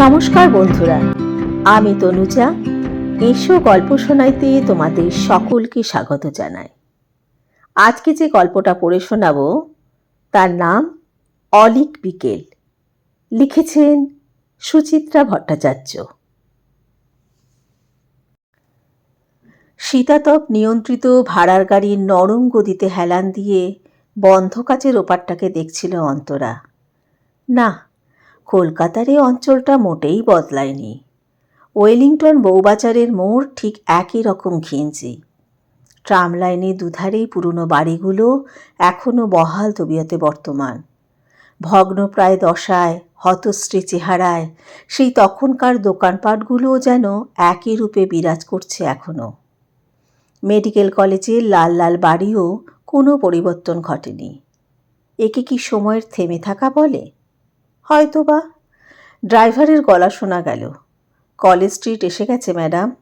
নমস্কার বন্ধুরা, আমি তনুজা। এসো গল্প শোনাইতে তোমাদের সকলকে স্বাগত জানাই। আজকে যে গল্পটা পড়ে শোনাবো, তার নাম অলিক বিকেল। লিখেছেন সুচিত্রা ভট্টাচার্য। শীতাতপ নিয়ন্ত্রিত ভাড়ার গাড়ির নরম গদিতে হেলান দিয়ে বন্ধ কাচের ওপারটাকে দেখছিল অন্তরা। না কলকাতার এই অঞ্চলটা মোটেই বদলায়নি। ওয়েলিংটন বউবাজারের মোড় ঠিক একই রকম ঘিঞ্জি। ট্রাম লাইনের দুধারেই পুরনো বাড়িগুলো এখনও বহাল তবিয়তে বর্তমান। ভগ্নপ্রায় দশায়, হতশ্রী চেহারায়, সেই তখনকার দোকানপাটগুলোও যেন একই রূপে বিরাজ করছে এখনও মেডিকেল কলেজের লাল লাল বাড়িও কোনো পরিবর্তন ঘটেনি। একে কি সময়ের থেমে থাকা বলে? হয়তো বা ড্রাইভারের গলা শোনা গেল। কলেজ স্ট্রিট এসে গেছে, ম্যাডাম।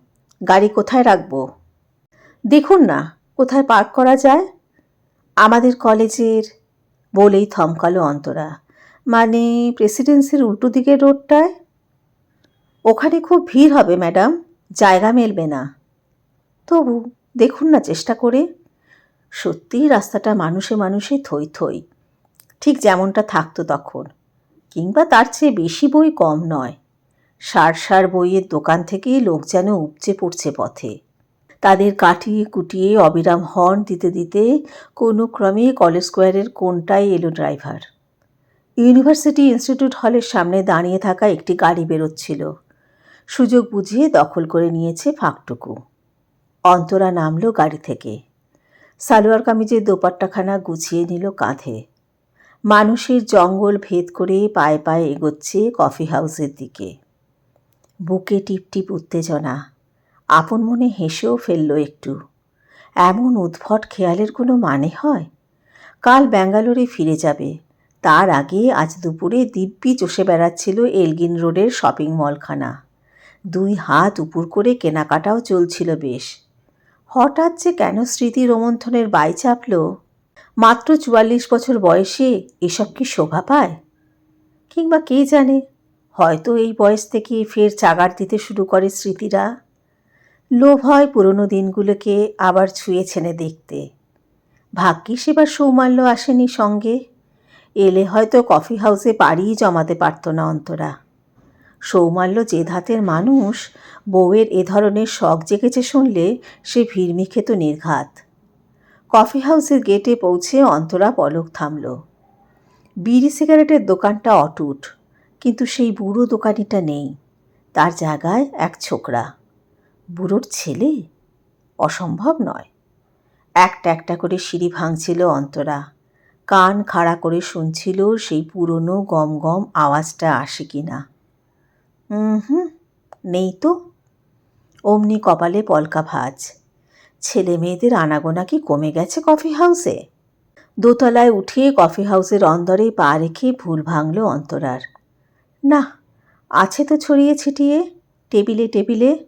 গাড়ি কোথায় রাখব? দেখুন না, কোথায় পার্ক করা যায়? আমাদের কলেজের বলেই থমকালো অন্তরা। মানে প্রেসিডেন্সির উল্টো দিকের রোডটায়? ওখানে খুব ভিড় হবে, ম্যাডাম। জায়গা মেলবে না। তবু দেখুন না চেষ্টা করে। সত্যিই রাস্তাটা মানুষে মানুষে থই থই। ঠিক যেমনটা থাকতো তখন। কিংবা তার চেয়ে বেশি বই কম নয়। সার সার বইয়ের দোকান থেকেই লোক যেন উপচে পড়ছে পথে। তাদের কাটিয়ে কুটিয়ে অবিরাম হর্ন দিতে দিতে কোনো ক্রমে কলেজ স্কোয়ারের কোনটাই এলো ড্রাইভার ইউনিভার্সিটি ইনস্টিটিউট হলের সামনে দাঁড়িয়ে থাকা একটি গাড়ি বেরোচ্ছিল। সুযোগ বুঝিয়ে দখল করে নিয়েছে ফাঁকটুকু। অন্তরা নামলো গাড়ি থেকে। সালোয়ার কামিজের দোপাট্টাখানা গুছিয়ে নিল কাঁধে। মানুষের জঙ্গল ভেদ করে পায়ে পায়ে এগোচ্ছে কফি হাউসের দিকে। বুকে টিপটিপ উত্তেজনা, আপন মনে হেসেও ফেলল একটু। এমন উদ্ভট খেয়ালের কোনো মানে হয়? কাল ব্যাঙ্গালোরে ফিরে যাবে। তার আগে আজ দুপুরে দিব্যি চষে বেড়াচ্ছিল এলগিন রোডের শপিং মলখানা। দুই হাত উপর করে কেনাকাটাও চলছিল বেশ। হঠাৎ যে কেন স্মৃতি রোমন্থনের বাই চাপল? মাত্র চুয়াল্লিশ বছর বয়সে এসব কি শোভা পায়? কিংবা কে জানে? হয়তো এই বয়স থেকে ফের চাগার দিতে শুরু করে স্মৃতিরা। লোভ হয় পুরনো দিনগুলোকে আবার ছুঁয়ে ছেনে দেখতে। ভাগ্যিস এবার সৌমাল্য আসেনি সঙ্গে। এলে হয়তো কফি হাউসে পাড়িই জমাতে পারত না অন্তরা। সৌমাল্য যে ধাতের মানুষ, বউয়ের এ ধরনের শখ জেগেছে শুনলে সে ভিড়মি খেত নির্ঘাত। কফি হাউসের গেটে পৌঁছে অন্তরা পলক থামল। বিড়ি সিগারেটের দোকানটা অটুট, কিন্তু সেই বুড়ো দোকানিটা নেই। তার জায়গায় এক ছোকরা। বুড়োর ছেলে? অসম্ভব নয়। একটা একটা করে সিঁড়ি ভাঙছিল অন্তরা। কান খাড়া করে শুনছিল সেই পুরনো গম গম আওয়াজটা আসে কি না হুম, নেই তো। অমনি কপালে পলকা ভাজ। ছেলে মেয়েদের আনাগোনা কি কমে গেছে কফি হাউসে? দোতলায় উঠে কফি হাউসের অন্দরে পা রেখে ভুল ভাঙল অন্তরার। না, আছে তো ছড়িয়ে ছিটিয়ে, টেবিলে টেবিলে।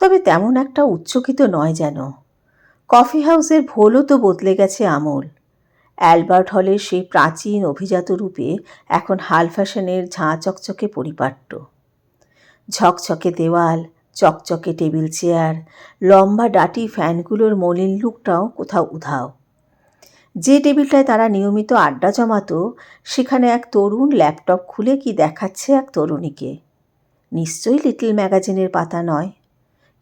তবে তেমন একটা উচ্চকিত নয় যেন। কফি হাউসের ভোলও তো বদলে গেছে আমল। অ্যালবার্ট হলের সেই প্রাচীন অভিজাত রূপে এখন হাল ফ্যাশনের ঝাঁ চকচকে পরিপাট্য। ঝকঝকে দেওয়াল চকচকে টেবিল চেয়ার, লম্বা ডাটি ফ্যানগুলোর মলিন লুকটাও কোথাও উধাও। যে টেবিলটায় তারা নিয়মিত আড্ডা জমাতো, সেখানে এক তরুণ ল্যাপটপ খুলে কি দেখাচ্ছে এক তরুণীকে? নিশ্চয়ই লিটল ম্যাগাজিনের পাতা নয়,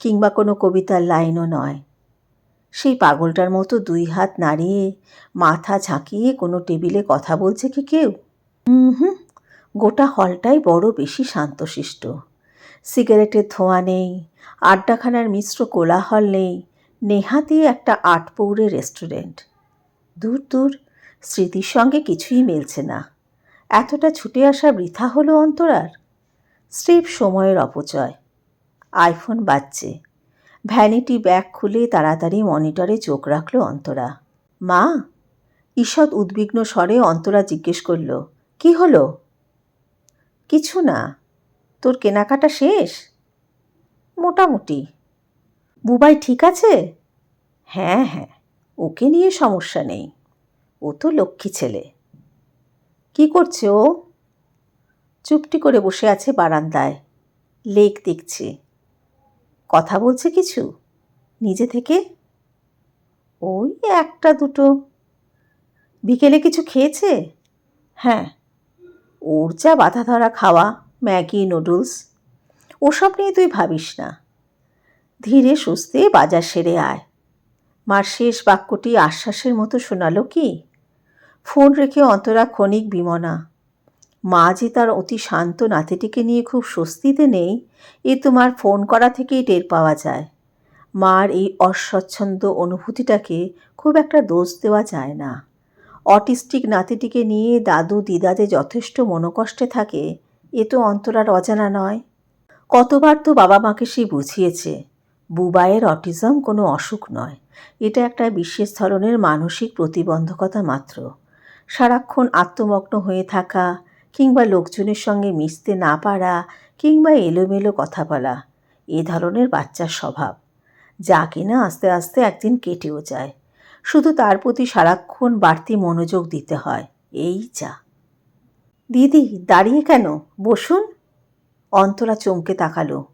কিংবা কোনো কবিতার লাইনও নয়। সেই পাগলটার মতো দুই হাত নাড়িয়ে, মাথা ঝাঁকিয়ে কোনো টেবিলে কথা বলছে কি কেউ? হুম, গোটা হলটাই বড় বেশি শান্তশিষ্ট। সিগারেটের ধোঁয়া নেই, আড্ডাখানার মিশ্র কোলাহল নেই নেহাতি একটা আটপৌরে রেস্টুরেন্ট। দূর দূর, স্মৃতির সঙ্গে কিছুই মেলছে না। এতটা ছুটে আসা বৃথা হলো অন্তরার? স্রেফ সময়ের অপচয়। আইফোন বাজছে। ভ্যানিটি ব্যাগ খুলে তাড়াতাড়ি মনিটরে চোখ রাখল অন্তরা। মা! ঈষৎ উদ্বিগ্ন স্বরে অন্তরা জিজ্ঞেস করল, কি হলো? কিছু না। তোর কেনাকাটা শেষ? মোটামুটি। বুবাই ঠিক আছে? হ্যাঁ হ্যাঁ ওকে নিয়ে সমস্যা নেই। ও তো লক্ষ্মী ছেলে। কি করছে ও? চুপটি করে বসে আছে বারান্দায়। লেক দেখছে। কথা বলছে কিছু? নিজে থেকে? ওই একটা, দুটো। বিকেলে কিছু খেয়েছে? হ্যাঁ ওর যা বাধা ধরা খাওয়া। ম্যাগি, নুডলস, ওসব নিয়ে তুই ভাবিস না। ধীরে সুস্থে বাজার সেরে আয়। মার শেষ বাক্যটি আশ্বাসের মতো শোনালো কি? ফোন রেখে অন্তরা ক্ষণিক বিমনা। মা যে তার অতি শান্ত নাতিটিকে নিয়ে খুব স্বস্তিতে নেই, এ তোমার ফোন করা থেকেই টের পাওয়া যায়। মার এই অস্বচ্ছন্দ অনুভূতিটাকে খুব একটা দোষ দেওয়া যায় না। অটিস্টিক নাতিটিকে নিয়ে দাদু দিদাতে যথেষ্ট মনোকষ্টে থাকে এ তো অন্তরার অজানা নয়। কতবার তো বাবা মাকে সে বুঝিয়েছে, বুবাইয়ের অটিজম কোনো অসুখ নয়। এটা একটা বিশেষ ধরনের মানসিক প্রতিবন্ধকতা মাত্র। সারাক্ষণ আত্মমগ্ন হয়ে থাকা, কিংবা লোকজনের সঙ্গে মিশতে না পারা, কিংবা এলোমেলো কথা বলা, এ ধরনের বাচ্চার স্বভাব। যা কিনা আস্তে আস্তে একদিন কেটেও যায়। শুধু তার প্রতি সারাক্ষণ বাড়তি মনোযোগ দিতে হয়, এই যা। দিদি, দাঁড়িয়ে কেন? বসুন। অন্তরা চমকে তাকালো।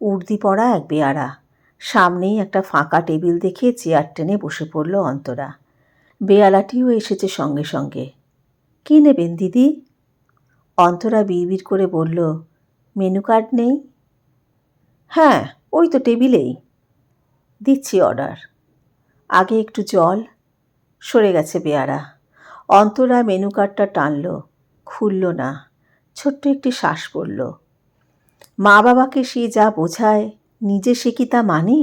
উর্দি পড়া এক বেয়ারা সামনেই একটা ফাঁকা টেবিল দেখে চেয়ার টেনে বসে পড়ল অন্তরা। বেয়ালাটিও এসেছে সঙ্গে সঙ্গে। কী নেবেন দিদি? অন্তরা বিড়বিড় করে বলল, মেনু কার্ড নেই? হ্যাঁ ওই তো টেবিলেই। দিচ্ছি অর্ডার। আগে একটু জল। সরে গেছে বেয়ারা অন্তরা মেনু কার্ডটা টানল। খুলল না। ছোট্ট একটি শ্বাস পড়ল। মা বাবাকে সে যা বোঝায়, নিজে সে কি তা মানে?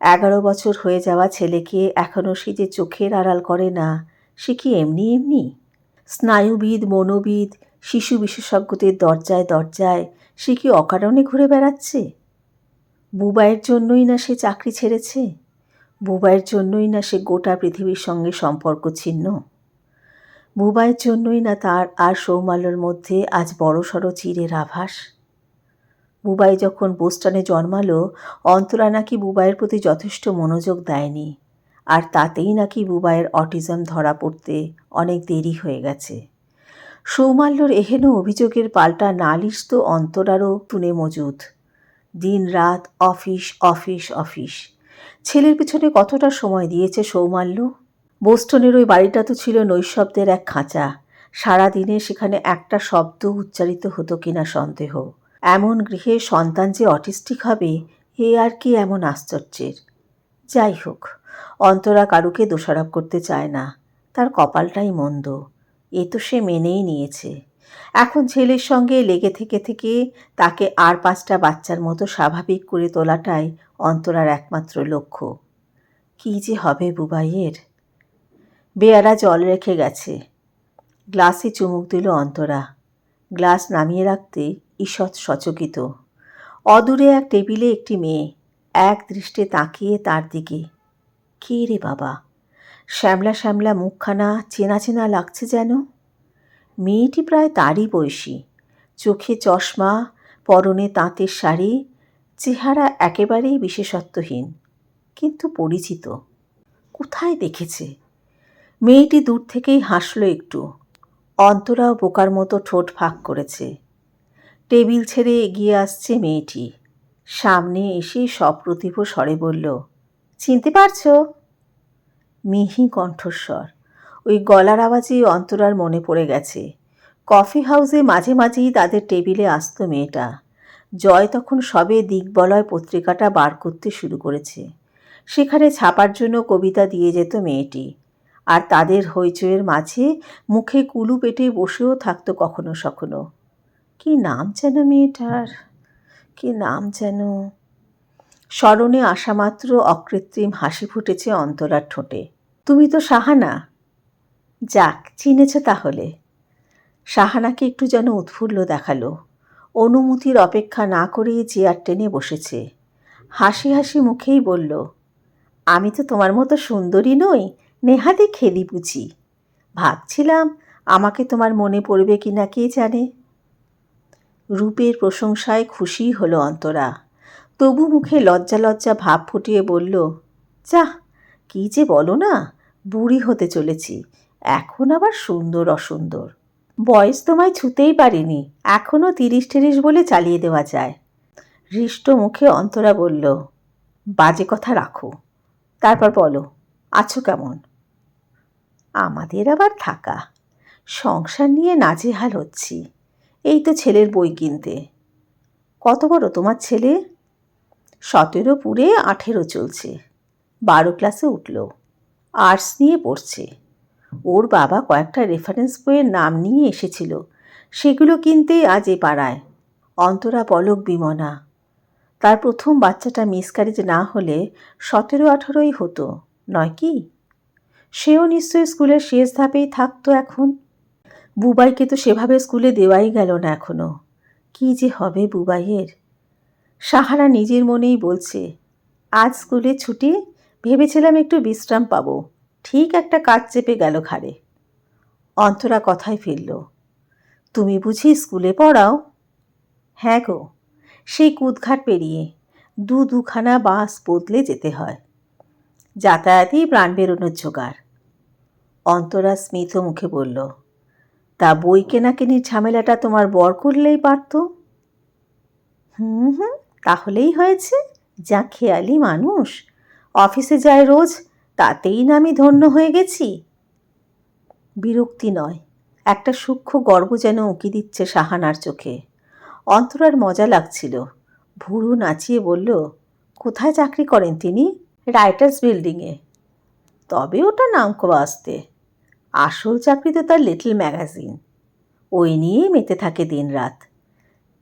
এগারো বছর হয়ে যাওয়া ছেলেকে এখনও সে যে চোখের আড়াল করে না, সে কি এমনি এমনি? স্নায়ুবিদ, মনোবিদ, শিশু বিশেষজ্ঞদের দরজায় দরজায় সে কি অকারণে ঘুরে বেড়াচ্ছে? বুবাইয়ের জন্যই না সে চাকরি ছেড়েছে? বুবাইয়ের জন্যই না সে গোটা পৃথিবীর সঙ্গে সম্পর্ক ছিন্ন বুবাইয়ের জন্যই না তার আর সৌমাল্যর মধ্যে আজ বড়সড় চিরের আভাস? বুবাই যখন বোস্টনে জন্মালো, অন্তরা নাকি বুবাইয়ের প্রতি যথেষ্ট মনোযোগ দেয়নি, আর তাতেই নাকি বুবাইয়ের অটিজম ধরা পড়তে অনেক দেরি হয়ে গেছে। সৌমাল্যর এহেন অভিযোগের পাল্টা নালিশ তো অন্তরারও তুনে মজুদ। দিন রাত অফিস অফিস অফিস। ছেলের পিছনে কতটা সময় দিয়েছে সৌমাল্য? বোস্টনের ওই বাড়িটা তো ছিল নৈশব্দের এক খাঁচা। সারাদিনে সেখানে একটা শব্দ উচ্চারিত হতো কিনা সন্দেহ। এমন গৃহে সন্তান যে অটিস্টিক হবে, এ আর কি এমন আশ্চর্যের? যাই হোক, অন্তরা কারুকে দোষারোপ করতে চায় না। তার কপালটাই মন্দ। এ তো সে মেনেই নিয়েছে। এখন ছেলের সঙ্গে লেগে থেকে থেকে তাকে আর পাঁচটা বাচ্চার মতো স্বাভাবিক করে তোলাটাই অন্তরার একমাত্র লক্ষ্য। কী যে হবে বুবাইয়ের? বেয়ারা জল রেখে গেছে। গ্লাসে চুমুক দিল অন্তরা। গ্লাস নামিয়ে রাখতে ঈষৎ সচকিত। অদূরে এক টেবিলে একটি মেয়ে এক দৃষ্টে তাকিয়ে তার দিকে। কে রে বাবা? শ্যামলা শ্যামলা মুখখানা চেনা চেনা লাগছে যেন? মেয়েটি প্রায় তারই বয়সী। চোখে চশমা, পরনে তাঁতের শাড়ি, চেহারা একেবারেই বিশেষত্বহীন, কিন্তু পরিচিত। কোথায় দেখেছে? মেয়েটি দূর থেকেই হাসলো একটু। অন্তরাও বোকার মতো ঠোঁট ফাঁক করেছে। টেবিল ছেড়ে এগিয়ে আসছে মেয়েটি। সামনে এসে সপ্রতিভ স্বরে বলল, চিনতে পারছ? মিহি কণ্ঠস্বর। ওই গলার আওয়াজেই অন্তরার মনে পড়ে গেছে। কফি হাউসে মাঝে মাঝেই তাদের টেবিলে আসতো মেয়েটা। জয় তখন সবে দিকবলয় পত্রিকাটা বার করতে শুরু করেছে। সেখানে ছাপার জন্য কবিতা দিয়ে যেত মেয়েটি। আর তাদের হইচইয়ের মাঝে মুখে কুলু পেটে বসেও থাকতো কখনো সখনো। কি নাম যেন মেয়েটার? কি নাম যেন? স্মরণে আসামাত্র অকৃত্রিম হাসি ফুটেছে অন্তরার ঠোঁটে। তুমি তো সাহানা। যাক, চিনেছ তাহলে। সাহানাকে একটু যেন উৎফুল্ল দেখাল। অনুমতির অপেক্ষা না করেই চেয়ার টেনে বসেছে। হাসি হাসি মুখেই বলল, আমি তো তোমার মতো সুন্দরী নই নেহাতে খেলি বুঝি। ভাবছিলাম, আমাকে তোমার মনে পড়বে কি না কে জানে? রূপের প্রশংসায় খুশি হলো অন্তরা। তবু মুখে লজ্জা লজ্জা ভাব ফুটিয়ে বলল যা কী যে বলো না, বুড়ি হতে চলেছি, এখন আবার সুন্দর অসুন্দর। বয়স তোমায় ছুতেই পারিনি এখনও তিরিশ তিরিশ বলে চালিয়ে দেওয়া যায়। হৃষ্ট মুখে অন্তরা বলল, বাজে কথা রাখো। তারপর বলো, আছো কেমন? আমাদের আবার থাকা। সংসার নিয়ে নাজেহাল হচ্ছি। এই তো ছেলের বই কিনতে। কত বড় তোমার ছেলে? সতেরো পুরে আঠেরো চলছে। বারো ক্লাসে উঠল। আর্টস নিয়ে পড়ছে। ওর বাবা কয়েকটা রেফারেন্স বইয়ের নাম নিয়ে এসেছিল। সেগুলো কিনতে আজ এ পাড়ায়। অন্তরা, পলক, বিমনা। তার প্রথম বাচ্চাটা মিসক্যারেজ না হলে সতেরো আঠারোই হতো, নয় কি? সেও নিশ্চয়ই স্কুলের শেষ ধাপেই থাকতো এখন। বুবাইকে তো সেভাবে স্কুলে দেওয়াই গেল না এখনও কি যে হবে বুবাইয়ের? সাহারা নিজের মনেই বলছে, আজ স্কুলে ছুটি, ভেবেছিলাম একটু বিশ্রাম পাবো। ঠিক একটা কাজ চেপে গেল ঘাড়ে। অন্তরা কথায় ফিরল, তুমি বুঝি স্কুলে পড়াও? হ্যাঁ গো, সেই কুদঘাট পেরিয়ে দু দুখানা বাস বদলে যেতে হয়। যাতায়াতেই প্রাণ বেরোনোর জোগাড়। অন্তরা স্মিত মুখে বলল, তা বই কেনাকেনির ঝামেলাটা তোমার বর করলেই পারত? হুম হুম, তাহলেই হয়েছে, যা খেয়ালি মানুষ। অফিসে যায় রোজ, তাতেই না আমি ধন্য হয়ে গেছি। বিরক্তি নয়, একটা সূক্ষ্ম গর্ব যেন উঁকি দিচ্ছে সাহানার চোখে। অন্তরার মজা লাগছিল। ভুরু নাচিয়ে বলল, কোথায় চাকরি করেন তিনি? রাইটার্স বিল্ডিংয়ে। তবে ওটা নামকো আসতে। আসল চাকরি তো তার লিটল ম্যাগাজিন ওই নিয়েই মেতে থাকে দিনরাত।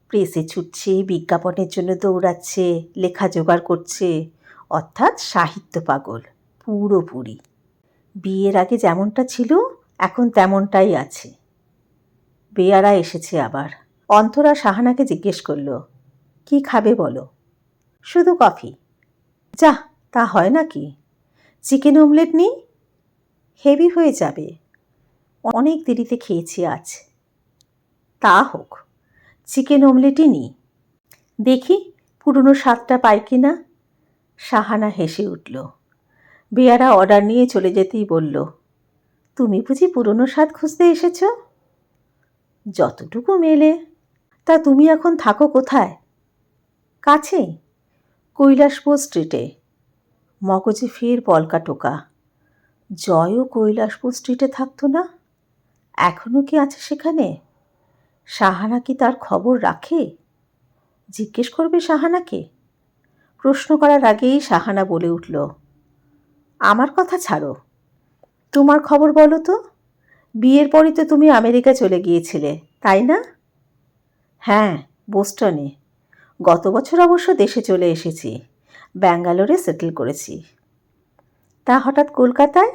প্রেসে ছুটছে, বিজ্ঞাপনের জন্য দৌড়াচ্ছে, লেখা জোগাড় করছে। অর্থাৎ সাহিত্য পাগল, পুরোপুরি। বিয়ের আগে যেমনটা ছিল, এখন তেমনটাই আছে। বেয়ারা এসেছে আবার। অন্তরা সাহানাকে জিজ্ঞেস করল, কি খাবে বলো? শুধু কফি। যা, তা হয় নাকি? চিকেন অমলেট নেই? হেভি হয়ে যাবে। অনেক দেরিতে খেয়েছি আজ। তা হোক চিকেন অমলেটই নিই। দেখি পুরনো স্বাদটা পাই কি না সাহানা হেসে উঠল। বেয়ারা অর্ডার নিয়ে চলে যেতেই বলল, তুমি বুঝি পুরনো স্বাদ খুঁজতে এসেছ? যতটুকু মেলে। তা তুমি এখন থাকো কোথায়? কাছেই, কৈলাসপুর স্ট্রিটে মগজে ফের পলকা টোকা। জয়ও কৈলাসপুর স্ট্রিটে থাকতো না? এখনও কি আছে সেখানে? সাহানা কি তার খবর রাখে? জিজ্ঞেস করবে সাহানাকে। প্রশ্ন করার আগেই সাহানা বলে উঠল, আমার কথা ছাড়ো। তোমার খবর বলো তো। বিয়ের পরই তো তুমি আমেরিকা চলে গিয়েছিলে, তাই না? হ্যাঁ বোস্টনে। গত বছর অবশ্য দেশে চলে এসেছি। ব্যাঙ্গালোরে সেটেল করেছি। তা হঠাৎ কলকাতায়?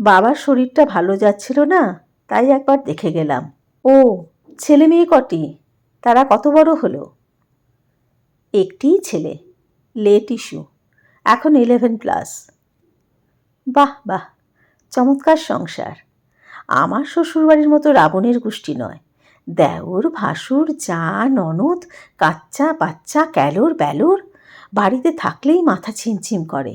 বাবার শরীরটা ভালো যাচ্ছিল না, তাই একবার দেখে গেলাম। ও, ছেলে মেয়ে কটি? তারা কত বড় হলো? একটিই ছেলে লেট ইস্যু এখন ইলেভেন প্লাস বাহ বাহ, চমৎকার সংসার। আমার শ্বশুরবাড়ির মতো রাবণের গোষ্ঠী নয়। দেওর, ভাসুর যা ননদ, কাচ্চা, বাচ্চা, ক্যালোর, ব্যালোর, বাড়িতে থাকলেই মাথা ছিমছিম করে।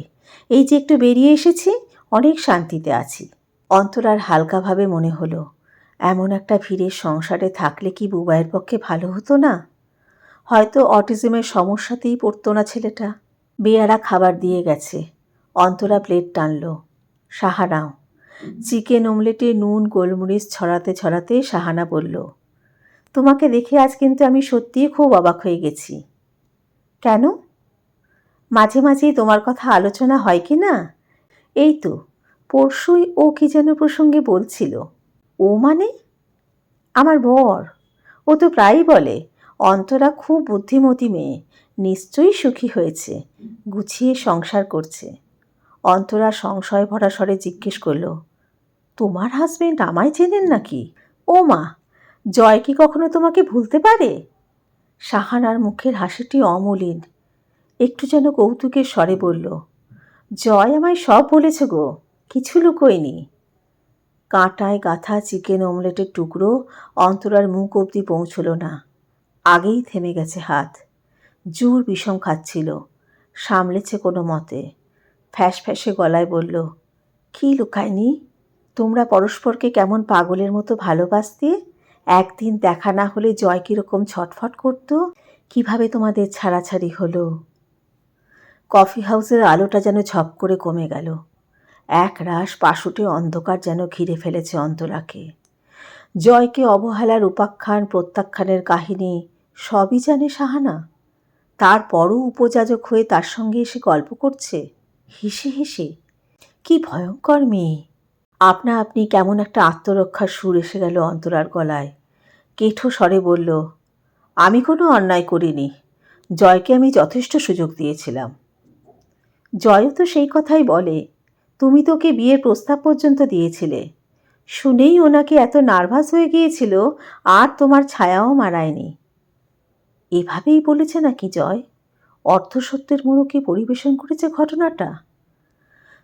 এই যে একটু বেরিয়ে এসেছি অনেক শান্তিতে আছি। অন্তরার হালকাভাবে মনে হলো, এমন একটা ভিড়ের সংসারে থাকলে কি বুবাইয়ের পক্ষে ভালো হতো না? হয়তো অটিজমের সমস্যাতেই পড়তো না ছেলেটা। বেয়ারা খাবার দিয়ে গেছে। অন্তরা প্লেট টানল। সাহানাও। চিকেন অমলেটে নুন, গোলমরিচ ছড়াতে ছড়াতে সাহানা বলল, তোমাকে দেখে আজ কিন্তু আমি সত্যিই খুব অবাক হয়ে গেছি। কেন? মাঝে মাঝেই তোমার কথা আলোচনা হয় কি না? এই তো, পরশুই ও কি যেন প্রসঙ্গে বলছিল। ও মানে? আমার বর। ও তো প্রায়ই বলে, অন্তরা খুব বুদ্ধিমতী মেয়ে, নিশ্চয়ই সুখী হয়েছে, গুছিয়ে সংসার করছে। অন্তরা সংশয় ভরা স্বরে জিজ্ঞেস করল, তোমার হাজবেন্ড আমায় চেনেন নাকি? ও মা, জয় কি কখনো তোমাকে ভুলতে পারে? সাহানার মুখের হাসিটি অমলিন, একটু যেন কৌতুকের স্বরে বলল জয় আমায় সব বলেছ গো, কিছু লুকোয়নি কাঁটায় গাথা চিকেন অমলেটের টুকরো অন্তরার মুখ অবধি পৌঁছল না। আগেই থেমে গেছে হাত। জোর বিষম খাচ্ছিল, সামলেছে কোনো মতে। ফ্যাস ফ্যাসে গলায় বলল, কি লুকায়নি তোমরা পরস্পরকে কেমন পাগলের মতো ভালোবাসতে? একদিন দেখা না হলে জয় কীরকম ছটফট করতো? কীভাবে তোমাদের ছাড়াছাড়ি হলো? কফি হাউসের আলোটা যেন ঝপ করে কমে গেল। এক রাশ পাশুটে অন্ধকার যেন ঘিরে ফেলেছে অন্তরাকে। জয়কে অবহেলার উপাখ্যান, প্রত্যাখ্যানের কাহিনী সবই জানে সাহানা তারপরও উপযাজক হয়ে তার সঙ্গে এসে গল্প করছে। হেসে হেসে, কি ভয়ঙ্কর মেয়ে। আপনা আপনি কেমন একটা আত্মরক্ষার সুর এসে গেল অন্তরার গলায়। কেঠো স্বরে বলল, আমি কোনো অন্যায় করিনি। জয়কে আমি যথেষ্ট সুযোগ দিয়েছিলাম। জয়ও তো সেই কথাই বলে, তুমি তোকে বিয়ের প্রস্তাব পর্যন্ত দিয়েছিলে। শুনেই ওনাকে এত নার্ভাস হয়ে গিয়েছিল, আর তোমার ছায়াও মারায়নি। এভাবেই বলেছে নাকি জয়? অর্ধসত্যের মোড়কে পরিবেশন করেছে ঘটনাটা?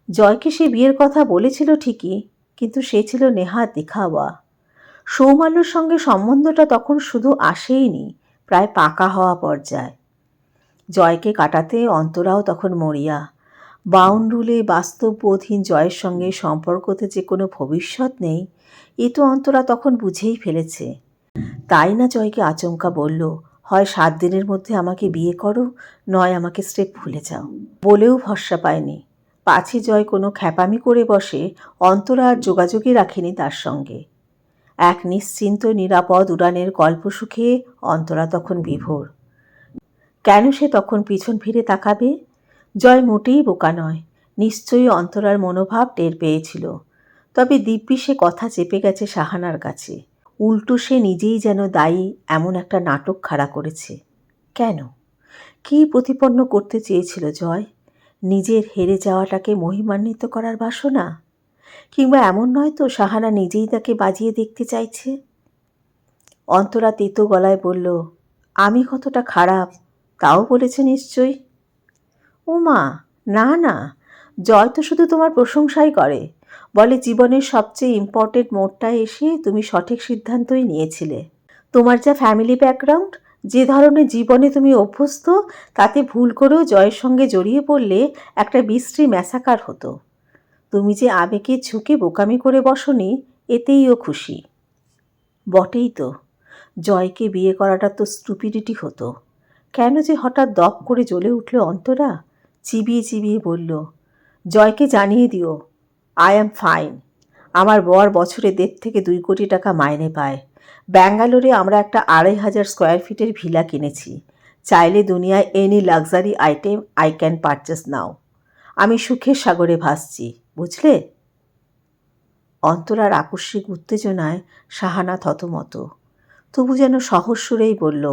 জয়কে সে বিয়ের কথা বলেছিল ঠিকই, কিন্তু সে ছিল নেহা দেখাওয়া। সৌমাল্যর সঙ্গে সম্বন্ধটা তখন শুধু আসেইনি প্রায় পাকা হওয়া পর্যায়ে। জয়কে কাটাতে অন্তরাও তখন মরিয়া বাউন্ডুলে বাস্তববোধহীন জয়ের সঙ্গে সম্পর্কতে যে কোনো ভবিষ্যৎ নেই, এ তো অন্তরা তখন বুঝেই ফেলেছে। তাই না জয়কে আচমকা বলল, হয় সাত দিনের মধ্যে আমাকে বিয়ে করো, নয় আমাকে স্টেপ ভুলে যাও। বলেও ভরসা পায়নি। পাছে জয় কোনো খ্যাপামি করে বসে, অন্তরা আর যোগাযোগই রাখেনি তার সঙ্গে। এক নিশ্চিন্ত, নিরাপদ উড়ানের গল্প সুখে অন্তরা তখন বিভোর। কেন সে তখন পিছন ফিরে তাকাবে? জয় মোটেই বোকা নয়। নিশ্চয়ই অন্তরার মনোভাব টের পেয়েছিল। তবে দিব্যি সে কথা চেপে গেছে সাহানার কাছে। উল্টো সে নিজেই যেন দায়ী, এমন একটা নাটক খাড়া করেছে। কেন? কী প্রতিপন্ন করতে চেয়েছিল জয়? নিজের হেরে যাওয়াটাকে মহিমান্বিত করার বাসনা? কিংবা এমন নয় তো সাহানা নিজেই তাকে বাজিয়ে দেখতে চাইছে? অন্তরা তেতো গলায় বলল, আমি কতটা খারাপ, তাও বলেছে নিশ্চয়ই? ও মা না না, জয় তো শুধু তোমার প্রশংসাই করে। বলে জীবনের সবচেয়ে ইম্পর্টেন্ট মোড়টায় এসে তুমি সঠিক সিদ্ধান্তই নিয়েছিলে। তোমার যা ফ্যামিলি ব্যাকগ্রাউন্ড যে ধরনের জীবনে তুমি অভ্যস্ত, তাতে ভুল করেও জয়ের সঙ্গে জড়িয়ে পড়লে একটা বিশ্রী ম্যাসাকার হতো। তুমি যে আবেগে ঝুঁকে বোকামি করে বসনি, এতেই ও খুশি। বটেই তো, জয়কে বিয়ে করাটা তো স্টুপিডিটি হতো। কেন যে হঠাৎ দপ করে জ্বলে উঠল অন্তরা? চিবিয়ে চিবিয়ে বলল, জয়কে জানিয়ে দিও আই অ্যাম ফাইন আমার বর বছরে দেড় থেকে দুই কোটি টাকা মাইনে পায়। ব্যাঙ্গালোরে আমরা একটা আড়াই হাজার স্কোয়ার ফিটের ভিলা কিনেছি। চাইলে দুনিয়ায় any luxury item I can purchase now আমি সুখের সাগরে ভাসছি, বুঝলে? অন্তরার আকস্মিক উত্তেজনায় সাহানা থতমত তবু যেন সহজ সুরেই বলল,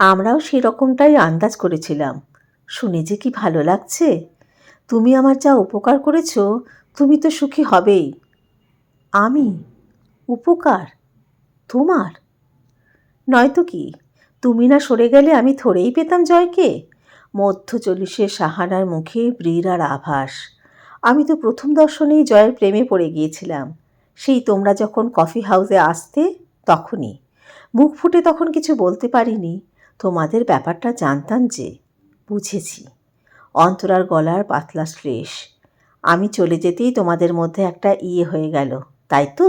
আমরাও সেরকমটাই আন্দাজ করেছিলাম। শুনে যে কি ভালো লাগছে। তুমি আমার যা উপকার করেছ, তুমি তো সুখী হবেই। আমি? উপকার? তোমার? নয়তো কি? তুমি না সরে গেলে আমি থরেই পেতাম জয়কে। মধ্য চল্লিশে সাহানার মুখে ব্রীরার আভাস। আমি তো প্রথম দর্শনেই জয়ের প্রেমে পড়ে গিয়েছিলাম। সেই তোমরা যখন কফি হাউসে আসতে, তখনই। মুখ ফুটে তখন কিছু বলতে পারিনি। তোমাদের ব্যাপারটা জানতাম যে বুঝেছি। অন্তরার গলার পাতলা শ্লেষ। আমি চলে যেতেই তোমাদের মধ্যে একটা ইয়ে হয়ে গেল, তাই তো?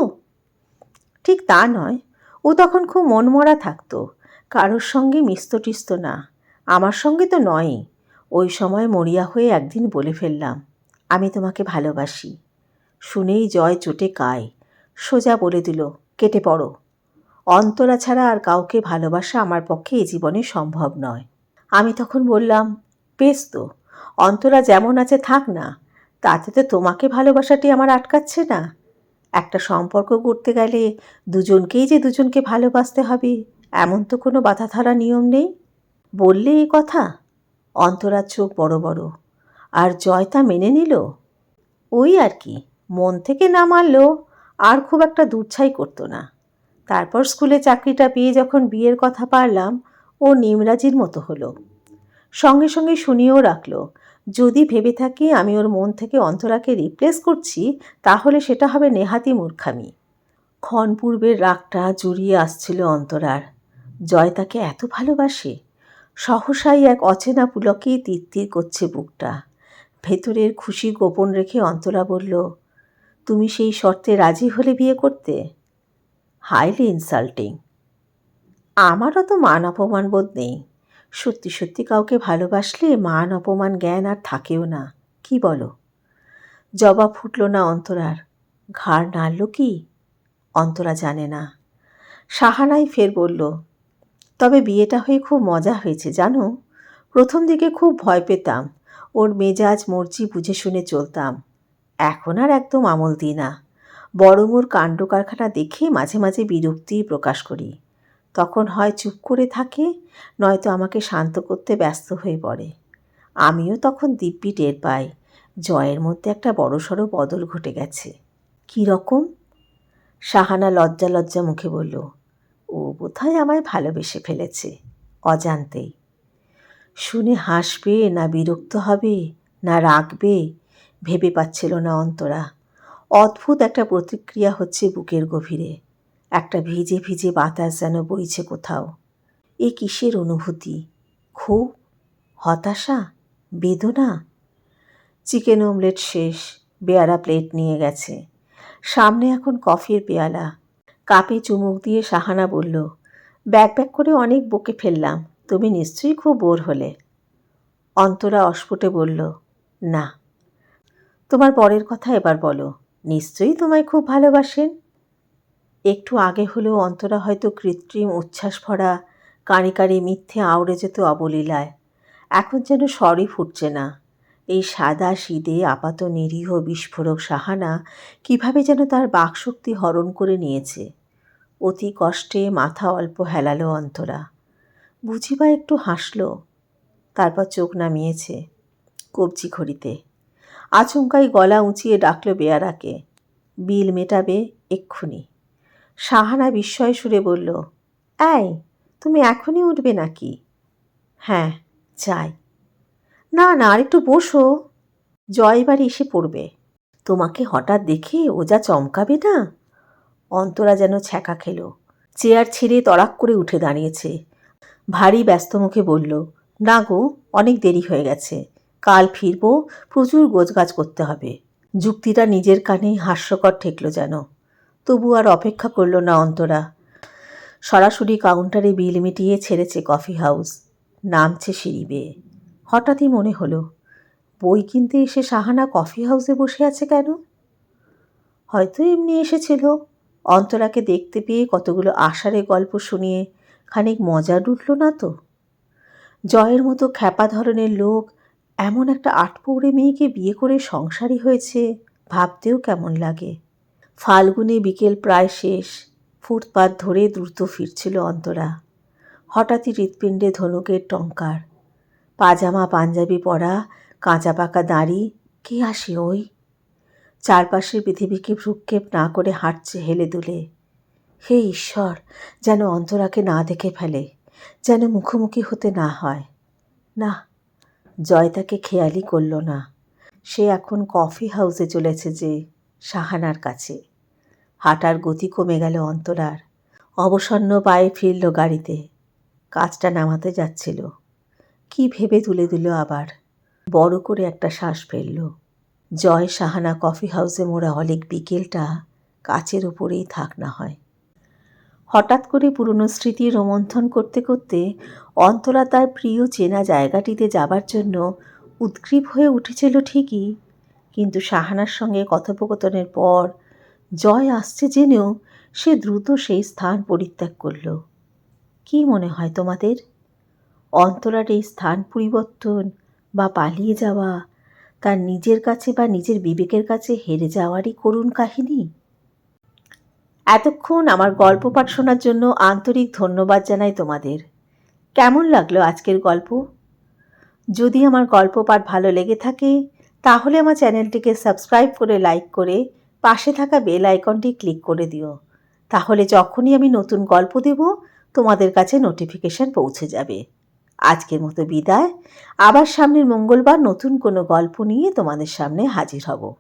ঠিক তা নয়। ও তখন খুব মনমরা থাকতো। কারোর সঙ্গে মিস্ত টিস্ত না। আমার সঙ্গে তো নয়ই। ওই সময় মরিয়া হয়ে একদিন বলে ফেললাম, আমি তোমাকে ভালোবাসি। শুনেই জয় চোটে কায়। সোজা বলে দিল, কেটে পড়ো। অন্তরা ছাড়া আর কাউকে ভালোবাসা আমার পক্ষে এ জীবনে সম্ভব নয়। আমি তখন বললাম, বেশ তো, অন্তরা যেমন আছে থাক না, তাতে তো তোমাকে ভালোবাসাটি আমার আটকাচ্ছে না। একটা সম্পর্ক করতে গেলে দুজনকেই যে দুজনকে ভালোবাসতে হবে, এমন তো কোনো বাধা ধরা নিয়ম নেই? বললে এ কথা। অন্তরার চোখ বড় বড়। আর জয় তা মেনে নিল? ওই আর কি, মন থেকে না মানলেও আর খুব একটা দুচ্ছাই করতো না। তারপর স্কুলে চাকরিটা পেয়ে যখন বিয়ের কথা পারলাম ও নিমরাজির মতো হলো। সঙ্গে সঙ্গে শুনিয়েও রাখল, যদি ভেবে থাকি আমি ওর মন থেকে অন্তরাকে রিপ্লেস করছি, তাহলে সেটা হবে নেহাতি মূর্খামি। ক্ষণ পূর্বের রাগটা জুড়িয়ে আসছিল অন্তরার। জয় তাকে এত ভালোবাসে? সহসাই এক অচেনা পুলকেই তীর তীর করছে বুকটা। ভেতরের খুশি গোপন রেখে অন্তরা বলল, তুমি সেই শর্তে রাজি হলে বিয়ে করতে? Highly insulting. আমারও তো মান অপমান বোধ নেই। সত্যি সত্যি কাউকে ভালোবাসলে মান অপমান জ্ঞান আর থাকেও না। কি বলো? জবাব ফুটল না অন্তরার। ঘাড় নাড়ল কি? অন্তরা জানে না। সাহানাই ফের বলল, তবে বিয়েটা হয়ে খুব মজা হয়েছে, জানো? প্রথম দিকে খুব ভয় পেতাম। ওর মেজাজ, মর্জি বুঝে শুনে চলতাম। এখন আর একদম আমল দিই না। বরং ওর কাণ্ড কারখানা দেখে মাঝে মাঝে বিরক্তি প্রকাশ করি। তখন হয় চুপ করে থাকে, নয়তো আমাকে শান্ত করতে ব্যস্ত হয়ে পড়ে। আমিও তখন দিব্যি টের পাই, জয়ের মধ্যে একটা বড়সড় বদল ঘটে গেছে। কী রকম? সাহানা লজ্জা লজ্জা মুখে বলল, ও বোধহয় আমায় ভালোবেসে ফেলেছে, অজান্তেই। শুনে হাসবে না বিরক্ত হবে, না রাগবে, ভেবে পাচ্ছিল না অন্তরা। অদ্ভুত একটা প্রতিক্রিয়া হচ্ছে বুকের গভীরে। একটা ভিজে ভিজে বাতাস যেন বইছে কোথাও। এ কিসের অনুভূতি? ক্ষোভ হতাশা? বেদনা? চিকেন অমলেট শেষ, বেয়ারা প্লেট নিয়ে গেছে। সামনে এখন কফির পেয়ালা। কাপে চুমুক দিয়ে সাহানা বলল ব্যাক ব্যাক করে অনেক বকে ফেললাম, তুমি নিশ্চয়ই খুব বোর হলে। অন্তরা অস্ফুটে বলল, না। তোমার পরের কথা এবার বলো। নিশ্চয়ই তোমায় খুব ভালোবাসেন? একটু আগে হলেও অন্তরা হয়তো কৃত্রিম উচ্ছ্বাস ভরা কাঁড়ি কাঁড়ি মিথ্যে আউড়ে যেত অবলীলায়। এখন যেন স্বরই ফুটছে না। এই সাদা সিদে, আপাত নিরীহ, বিস্ফোরক সাহানা কীভাবে যেন তার বাকশক্তি হরণ করে নিয়েছে। অতি কষ্টে মাথা অল্প হেলালো অন্তরা। বুঝিবা একটু হাসল। তারপর চোখ নামিয়েছে কবজি ঘড়িতে। আচমকাই গলা উঁচিয়ে ডাকল বেয়ারাকে। বিল মেটাবে এক্ষুনি। সাহানা বিস্ময় সুরে বলল, এই, তুমি এখনই উঠবে নাকি? হ্যাঁ চাই না না, আর একটু বসো। জয় এবারে এসে পড়বে। তোমাকে হঠাৎ দেখে ও যা চমকাবে না? অন্তরা যেন ছ্যাঁকা খেলো। চেয়ার ছেড়ে তড়াক করে উঠে দাঁড়িয়েছে। ভারী ব্যস্ত মুখে বলল, না গো, অনেক দেরি হয়ে গেছে। কাল ফিরবো, প্রচুর গোছগাছ করতে হবে। যুক্তিটা নিজের কানেই হাস্যকর ঠেকল যেন। তবু আর অপেক্ষা করল না অন্তরা। সরাসরি কাউন্টারে বিল মিটিয়ে ছেড়েছে কফি হাউস। নামছে সিঁড়ি বেয়ে। হঠাৎই মনে হলো, বই কিনতে এসে সাহানা কফি হাউসে বসে আছে কেন? হয়তো এমনি এসেছিল। অন্তরাকে দেখতে পেয়ে কতগুলো আষাঢ়ে গল্প শুনিয়ে খানিক মজা ডুটল না তো? জয়ের মতো খ্যাপা ধরনের লোক, এমন একটা আটপৌড়ে মেয়েকে বিয়ে করে সংসারী হয়েছে, ভাবতেও কেমন লাগে। ফাল্গুনে বিকেল প্রায় শেষ। ফুটপাত ধরে দ্রুত ফিরছিল অন্তরা। হঠাৎই হৃৎপিণ্ডে ধনুকের টঙ্কার। পাজামা, পাঞ্জাবি পরা, কাঁচা পাকা দাড়ি, কে আসে ওই? চারপাশের পৃথিবীকে ভ্রুক্ষেপ না করে হাঁটছে হেলে দুলে। হে ঈশ্বর, যেন অন্তরাকে না দেখে ফেলে, যেন মুখোমুখি হতে না হয়। না, জয় তাকে খেয়ালই করল না। সে এখন কফি হাউসে চলেছে যে সাহানার কাছে। হাঁটার গতি কমে গেল অন্তরার। অবসন্ন পায়ে ফিরল গাড়িতে। কাজটা নামাতে যাচ্ছিল। কি ভেবে তুলে দিল আবার? বড় করে একটা শ্বাস ফেলল। জয় সাহানা কফি হাউসে মোড়া অনেক বিকেলটা কাচের উপরেই থাক না হয়। হঠাৎ করে পুরনো স্মৃতি রোমন্থন করতে করতে অন্তরা তার প্রিয় চেনা জায়গাটিতে যাবার জন্য উদ্গ্রীব হয়ে উঠেছিল ঠিকই। কিন্তু সাহানার সঙ্গে কথোপকথনের পর জয় আসছে জেনেও সে দ্রুত সেই স্থান পরিত্যাগ করল। কি মনে হয় তোমাদের? অন্তরার এই স্থান পরিবর্তন বা পালিয়ে যাওয়া, তার নিজের কাছে বা নিজের বিবেকের কাছে হেরে যাওয়ারই করুণ কাহিনী? এতক্ষণ আমার গল্প পাঠ শোনার জন্য আন্তরিক ধন্যবাদ জানাই তোমাদের। কেমন লাগল আজকের গল্প? যদি আমার গল্প পাঠ ভালো লেগে থাকে তাহলে আমার চ্যানেলটিকে সাবস্ক্রাইব করে লাইক করে পাশে থাকা বেল আইকনটি ক্লিক করে দিও। তাহলে যখনই আমি নতুন গল্প দেব, তোমাদের কাছে নোটিফিকেশান পৌঁছে যাবে। আজকের মতো বিদায়। আবার সামনের মঙ্গলবার নতুন কোনো গল্প নিয়ে তোমাদের সামনে হাজির হব।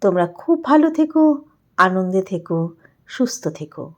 তোমরা খুব ভালো থেকো, আনন্দে থেকো, সুস্থ থেকো।